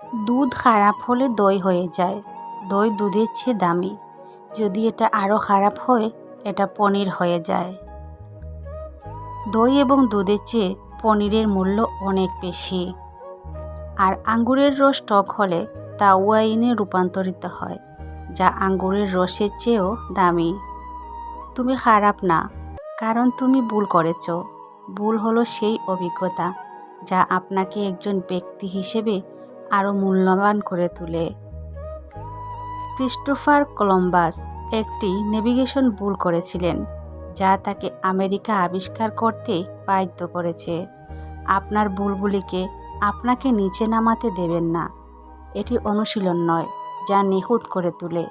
দুধ খারাপ হলে দই হয়ে যায়। দই দুধের চেয়ে দামি। যদি এটা আরও খারাপ হয়, এটা পনির হয়ে যায়। দই এবং দুধের চেয়ে পনিরের মূল্য অনেক বেশি। আর আঙ্গুরের রস টক হলে তা ওয়াইনে রূপান্তরিত হয়, যা আঙ্গুরের রসের চেয়েও দামি। তুমি খারাপ না, কারণ তুমি ভুল করেছ। ভুল হলো সেই অভিজ্ঞতা, যা আপনাকে একজন ব্যক্তি হিসেবে আরও মূল্যবান করে তোলে। ক্রিস্টোফার কলম্বাস একটি নেভিগেশন ভুল করেছিলেন, যা তাকে আমেরিকা আবিষ্কার করতে বাধ্য করেছে। আপনার ভুলগুলিকে আপনাকে নিচে নামাতে দেবেন না। এটি অনুশীলন নয়, যা নিখুঁত করে তোলে।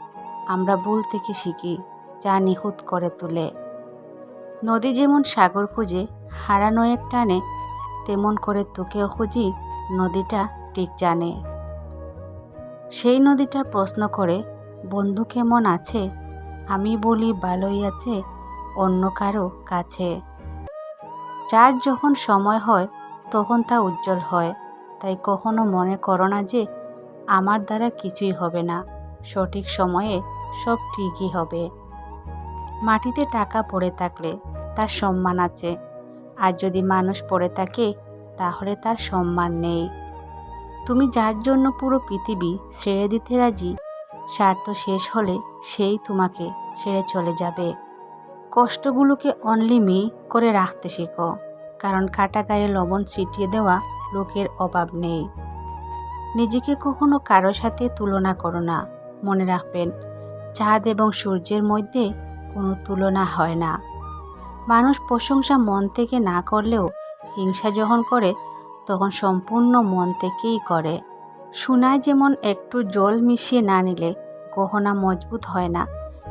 আমরা ভুল থেকে শিখি, যা নিখুঁত করে তোলে। নদী যেমন সাগর খুঁজে হারানো এক টানে তেমন করে তোকেও খুঁজি নদীটা ঠিক জানে। সেই নদীটা প্রশ্ন করে, বন্ধু কেমন আছে? আমি বলি, ভালোই আছে, অন্য কারও কাছে। যার যখন সময় হয়, তখন তা উজ্জ্বল হয়। তাই কখনো মনে করো না যে, আমার দ্বারা কিছুই হবে না। সঠিক সময়ে সব ঠিকই হবে। মাটিতে টাকা পড়ে থাকলে তার সম্মান আছে। আর যদি মানুষ পড়ে থাকে, তাহলে তার সম্মান নেই। তুমি যার জন্য পুরো পৃথিবী ছেড়ে দিতে রাজি, স্বার্থ শেষ হলে সেই তোমাকে ছেড়ে চলে যাবে। কষ্টগুলোকে অনলি মি করে রাখতে শেখো, কারণ কাটা গায়ে লবণ ছিটিয়ে দেওয়া লোকের অভাব নেই। নিজেকে কখনো কারও সাথে তুলনা করো না, মনে রাখবেন, চাঁদ এবং সূর্যের মধ্যে কোনো তুলনা হয় না। মানুষ প্রশংসা মন থেকে না করলেও হিংসা যখন করে তখন সম্পূর্ণ মন থেকেই করে। সোনায় যেমন একটু জল মিশিয়ে না নিলে গহনা মজবুত হয় না,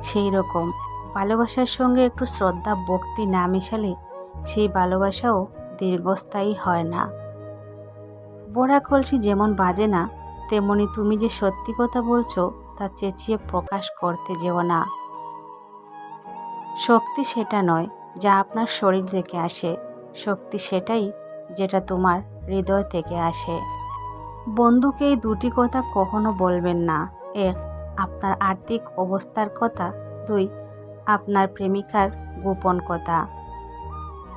সেই রকম। ভালোবাসার সঙ্গে একটু শ্রদ্ধা, ভক্তি না মেশালে সেই ভালোবাসাও দীর্ঘস্থায়ী হয় না। বড়া কলসি যেমন বাজে না, তেমনি তুমি যে সত্যি কথা বলছো তা চেঁচিয়ে প্রকাশ করতে যেও না। শক্তি সেটা নয় যা আপনার শরীর থেকে আসে। শক্তি সেটাই যেটা তোমার হৃদয় থেকে আসে। বন্ধুকে এই দুটি কথা কখনো বলবেন না। এক, আপনার আর্থিক অবস্থার কথা। দুই, আপনার প্রেমিকার গোপন কথা।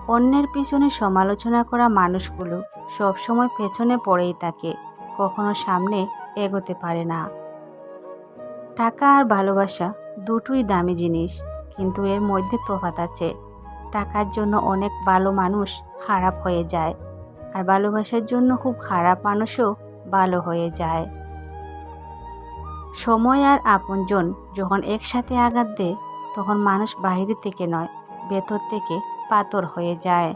অন্যের পিছনে সমালোচনা করা মানুষগুলো সবসময় পেছনে পড়েই থাকে, কখনো সামনে এগোতে পারে না। টাকা আর ভালোবাসা দুটোই দামি জিনিস, কিন্তু এর মধ্যে তফাত আছে। টাকার জন্য অনেক ভালো মানুষ খারাপ হয়ে যায়। আর ভালোবাসার জন্য খুব খারাপ মানুষও ভালো হয়ে যায়। সময় আর আপনজন যখন একসাথে আঘাত দেয়, তখন মানুষ বাইরে থেকে নয়, ভেতর থেকে পাথর হয়ে যায়।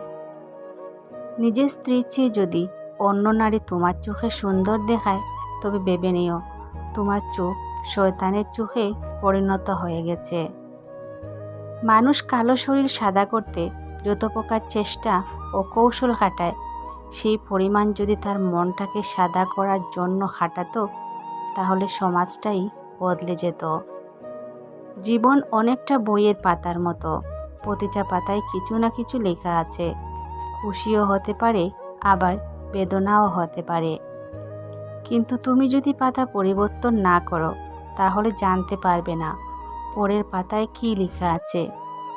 নিজের স্ত্রীর চেয়ে যদি অন্য নারী তোমার চোখে সুন্দর দেখায়, তবে ভেবে নিও, তোমার চোখ শয়তানের চোখে পরিণত হয়ে গেছে। মানুষ কালো শরীর সাদা করতে যত প্রকার চেষ্টা ও কৌশল খাটায় সেই পরিমাণ যদি তার মনটাকে সাদা করার জন্য হাঁটাতো তাহলে সমাজটাই বদলে যেত। জীবন অনেকটা বইয়ের পাতার মতো। প্রতিটা পাতায় কিছু না কিছু লেখা আছে। খুশিও হতে পারে, আবার বেদনাও হতে পারে। কিন্তু তুমি যদি পাতা পরিবর্তন না করো, তাহলে জানতে পারবে না পরের পাতায় কি লেখা আছে।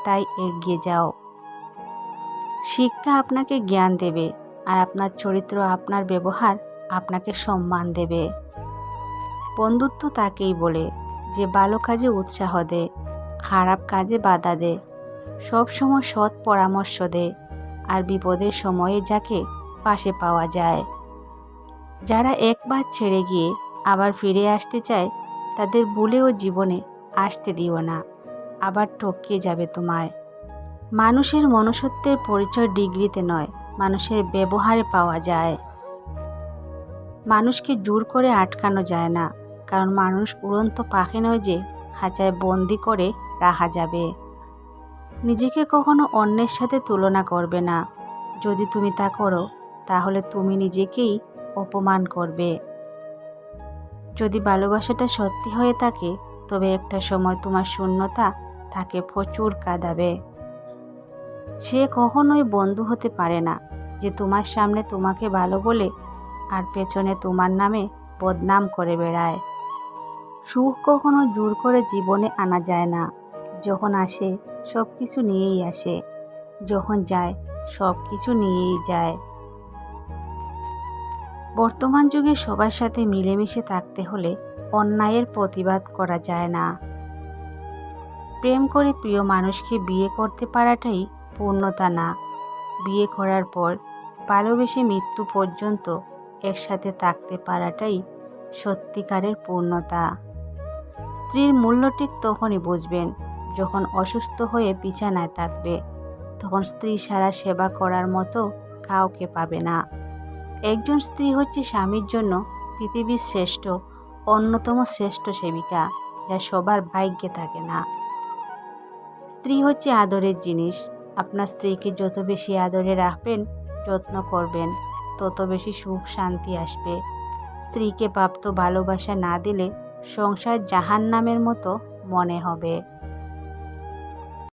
তাই এগিয়ে যাও। শিক্ষা আপনাকে জ্ঞান দেবে। আর আপনার চরিত্র, আপনার ব্যবহার আপনাকে সম্মান দেবে। বন্ধুত্ব তাকেই বলে যে ভালো কাজে উৎসাহ দেয় খারাপ কাজে বাধা দেয় সবসময় সৎ পরামর্শ দেয় আর বিপদের সময়ে যাকে পাশে পাওয়া যায়। যারা একবার ছেড়ে গিয়ে আবার ফিরে আসতে চায়, তাদের ভুলেও জীবনে আসতে দিও না, আবার টপকে যাবে তোমায়। মানুষের মনুষ্যত্বের পরিচয় ডিগ্রিতে নয় মানুষের ব্যবহারে পাওয়া যায়। মানুষকে জোর করে আটকানো যায় না, কারণ মানুষ উড়ন্ত পাখি নয় যে খাঁচায় বন্দি করে রাখা যাবে। নিজেকে কখনো অন্যের সাথে তুলনা করবে না। যদি তুমি তা করো, তাহলে তুমি নিজেকেই অপমান করবে। যদি ভালোবাসাটা সত্যি হয়ে থাকে, তবে একটা সময় তোমার শূন্যতা তাকে প্রচুর কাঁদাবে। সে কখনোই বন্ধু হতে পারে না যে তোমার সামনে তোমাকে ভালো বলে আর পেছনে তোমার নামে বদনাম করে বেড়ায়। সুখ কখনো জোর করে জীবনে আনা যায় না। যখন আসে সব কিছু নিয়েই আসে। যখন যায় সব কিছু নিয়েই যায়। বর্তমান যুগে সবার সাথে মিলেমিশে থাকতে হলে অন্যায়ের প্রতিবাদ করা যায় না। প্রেম করে প্রিয় মানুষকে বিয়ে করতে পারাটাই পূর্ণতা না। বিয়ে করার পর ভালোবেসে মৃত্যু পর্যন্ত একসাথে থাকতে পারাটাই সত্যিকারের পূর্ণতা। স্ত্রীর মূল্য ঠিক তখনই বুঝবেন যখন অসুস্থ হয়ে বিছানায় থাকবে। তখন স্ত্রী সারা সেবা করার মতো কাউকে পাবে না। একজন স্ত্রী হচ্ছে স্বামীর জন্য পৃথিবীর শ্রেষ্ঠ, অন্যতম শ্রেষ্ঠ সেবিকা, যা সবার ভাগ্যে থাকে না। স্ত্রী হচ্ছে আদরের জিনিস আপনার স্ত্রীকে যত বেশি আদরে রাখবেন, যত্ন করবেন, তত বেশি সুখ শান্তি আসবে। স্ত্রীকে প্রাপ্ত ভালোবাসা না দিলে সংসার জাহান নামের মতো মনে হবে।